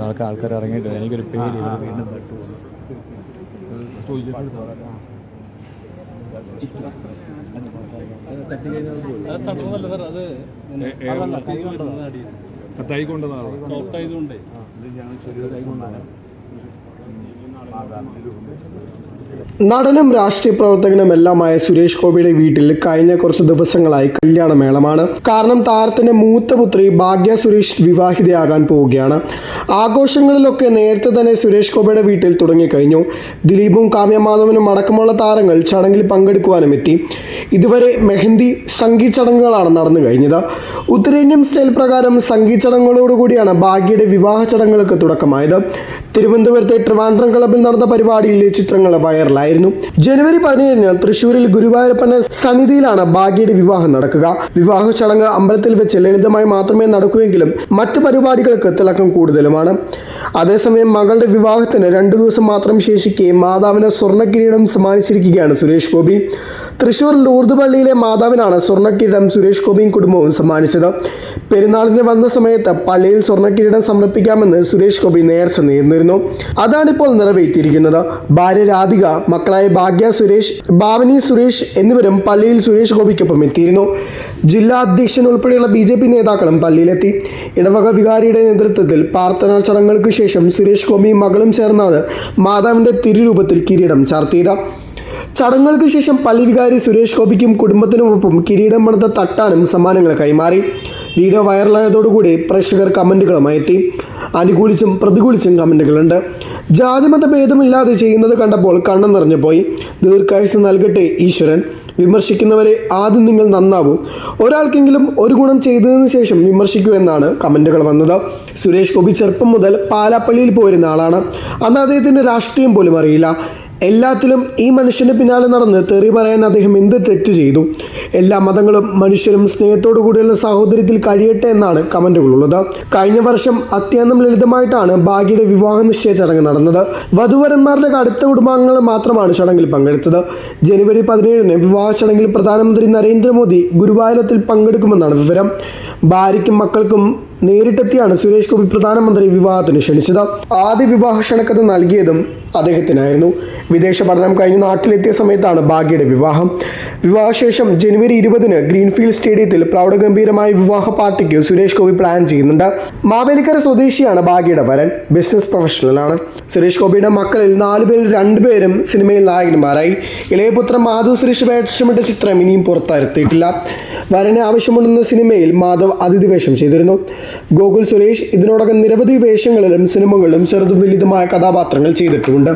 ആൾക്ക് ആൾക്കാർ ഇറങ്ങിയിട്ടില്ല എനിക്കൊരു പേടി. വീണ്ടും കൊണ്ടതാണ് സോഫ്റ്റ് ആയതുകൊണ്ടേ നടനും രാഷ്ട്രീയ പ്രവർത്തകനുമെല്ലാമായ സുരേഷ് ഗോപിയുടെ വീട്ടിൽ കഴിഞ്ഞ കുറച്ച് ദിവസങ്ങളായി കല്യാണമേളമാണ്. കാരണം താരത്തിന്റെ മൂത്ത പുത്രി ഭാഗ്യ സുരേഷ് വിവാഹിതയാകാൻ പോവുകയാണ്. ആഘോഷങ്ങളിലൊക്കെ നേരത്തെ തന്നെ സുരേഷ് ഗോപിയുടെ വീട്ടിൽ തുടങ്ങിക്കഴിഞ്ഞു. ദിലീപും കാവ്യമാധവനും അടക്കമുള്ള താരങ്ങൾ ചടങ്ങിൽ പങ്കെടുക്കുവാനും എത്തി ഇതുവരെ മെഹന്തി സംഗീത ചടങ്ങുകളാണ് നടന്നു കഴിഞ്ഞത്. ഉത്തരേന്ത്യൻ സ്റ്റൈൽ പ്രകാരം സംഗീത് ചടങ്ങുകളോടുകൂടിയാണ് ഭാഗ്യയുടെ വിവാഹ ചടങ്ങുകൾക്ക് തുടക്കമായത്. തിരുവനന്തപുരത്തെ ട്രിവാൻഡ്രം ക്ലബിൽ നടന്ന പരിപാടിയിലെ ചിത്രങ്ങൾ വൈറലായിരുന്നു ജനുവരി പതിനേഴിന് തൃശൂരിൽ ഗുരുവായൂരപ്പന്റെ സന്നിധിയിലാണ് ഭാഗ്യയുടെ വിവാഹം നടക്കുക. വിവാഹ ചടങ്ങ് അമ്പലത്തിൽ വെച്ച് ലളിതമായി മാത്രമേ നടക്കൂവെങ്കിലും മറ്റ് പരിപാടികൾക്ക് തിളക്കം കൂടുതലുമാണ്. അതേസമയം മകളുടെ വിവാഹത്തിന് രണ്ടു ദിവസം മാത്രം ശേഷിക്കെ മാതാവിന് സ്വർണ കിരീടം സമ്മാനിച്ചിരിക്കുകയാണ് സുരേഷ് ഗോപി. തൃശൂർ ലൂർദ് പള്ളിയിലെ മാതാവിനാണ് സ്വർണക്കിരീടം സുരേഷ് ഗോപിയും കുടുംബവും സമ്മാനിച്ചത്. പെരുന്നാളിന് വന്ന സമയത്ത് പള്ളിയിൽ സ്വർണക്കിരീടം സമർപ്പിക്കാമെന്ന് സുരേഷ് ഗോപി നേർച്ച നേർന്നിരുന്നു. അതാണിപ്പോൾ നിറവേറ്റിയിരിക്കുന്നത്. ഭാര്യ രാധിക മക്കളായ ഭാഗ്യ സുരേഷ് ഭാവനി സുരേഷ് എന്നിവരും പള്ളിയിൽ സുരേഷ് ഗോപിക്കൊപ്പം എത്തിയിരുന്നു. ജില്ലാ അധ്യക്ഷൻ ഉൾപ്പെടെയുള്ള ബി ജെ പി നേതാക്കളും പള്ളിയിലെത്തി. ഇടവക വികാരിയുടെ നേതൃത്വത്തിൽ പ്രാർത്ഥനാ ചടങ്ങുകൾക്ക് ശേഷം സുരേഷ് ഗോപിയും മകളും ചേർന്നാണ് മാതാവിന്റെ തിരുരൂപത്തിൽ കിരീടം ചാർത്തിയത്. ചടങ്ങുകൾക്ക് ശേഷം പള്ളി വികാരി സുരേഷ് ഗോപിക്കും കുടുംബത്തിനുമൊപ്പം കിരീടം പണിത തട്ടാനും സമ്മാനങ്ങൾ കൈമാറി. വീഡിയോ വൈറലായതോടുകൂടി പ്രേക്ഷകർ കമന്റുകളുമായി എത്തി. അനുകൂലിച്ചും പ്രതികൂലിച്ചും കമന്റുകളുണ്ട് ജാതിമത ഭേദമില്ലാതെ ചെയ്യുന്നത് കണ്ടപ്പോൾ കണ്ണു നിറഞ്ഞു പോയി. ദീർഘായുസ് നൽകട്ടെ ഈശ്വരൻ. വിമർശിക്കുന്നവരെ ആദ്യം നിങ്ങൾ നന്നാവൂ. ഒരാൾക്കെങ്കിലും ഒരു ഗുണം ചെയ്തതിനു ശേഷം വിമർശിക്കൂ എന്നാണ് കമന്റുകൾ വന്നത്. സുരേഷ് ഗോപി ചെറുപ്പം മുതൽ പാലാപ്പള്ളിയിൽ പോയിരുന്ന ആളാണ്. അന്ന് അദ്ദേഹത്തിന്റെ രാഷ്ട്രീയം പോലും അറിയില്ല. എല്ലാത്തിലും ഈ മനുഷ്യന്റെ പിന്നാലെ നടന്ന് തെറി പറയാൻ അദ്ദേഹം എന്ത് തെറ്റ് ചെയ്തു? എല്ലാ മതങ്ങളും മനുഷ്യരും സ്നേഹത്തോടു കൂടിയുള്ള സാഹോദര്യത്തിൽ കഴിയട്ടെ എന്നാണ് കമന്റുകളുള്ളത്. കഴിഞ്ഞ വർഷം അത്യന്തം ലളിതമായിട്ടാണ് ഭാഗ്യയുടെ വിവാഹ നിശ്ചയ ചടങ്ങ് നടന്നത്. വധുവരന്മാരുടെ അടുത്ത കുടുംബാംഗങ്ങൾ മാത്രമാണ് ചടങ്ങിൽ പങ്കെടുത്തത്. ജനുവരി പതിനേഴിന് വിവാഹ ചടങ്ങിൽ പ്രധാനമന്ത്രി നരേന്ദ്രമോദി ഗുരുവായൂരത്തിൽ പങ്കെടുക്കുമെന്നാണ് വിവരം. ഭാര്യയ്ക്കും മക്കൾക്കും നേരിട്ടെത്തിയാണ് സുരേഷ് ഗോപി പ്രധാനമന്ത്രി വിവാഹത്തിന് ക്ഷണിച്ചത്. ആദ്യ വിവാഹ ക്ഷണക്കത്ത് നൽകിയതും അദ്ദേഹത്തിനായിരുന്നു. വിദേശ പഠനം കഴിഞ്ഞ് നാട്ടിലെത്തിയ സമയത്താണ് ഭാഗ്യയുടെ വിവാഹം. വിവാഹശേഷം ജനുവരി ഇരുപതിന് ഗ്രീൻഫീൽഡ് സ്റ്റേഡിയത്തിൽ പ്രൗഢഗംഭീരമായ വിവാഹ പാർട്ടിക്ക് സുരേഷ് ഗോപി പ്ലാൻ ചെയ്യുന്നുണ്ട്. മാവേലിക്കര സ്വദേശിയാണ് ഭാഗ്യയുടെ വരൻ. ബിസിനസ് പ്രൊഫഷണലാണ് സുരേഷ് ഗോപിയുടെ മക്കളിൽ നാലുപേരിൽ രണ്ടുപേരും സിനിമയിൽ നായകന്മാരായി. ഇളയപുത്രൻ മാധവ് സുരേഷ് വേഷമിട്ട ചിത്രം ഇനിയും പുറത്തിറത്തിയിട്ടില്ല. വരന് ആവശ്യമുണ്ടെന്ന സിനിമയിൽ മാധവ് അതിഥി വേഷം ചെയ്തിരുന്നു. ഗോകുൽ സുരേഷ് ഇതിനോടകം നിരവധി വേഷങ്ങളിലും സിനിമകളിലും ചെറുതും വലുതുമായ കഥാപാത്രങ്ങൾ ചെയ്തിട്ടുമുണ്ട്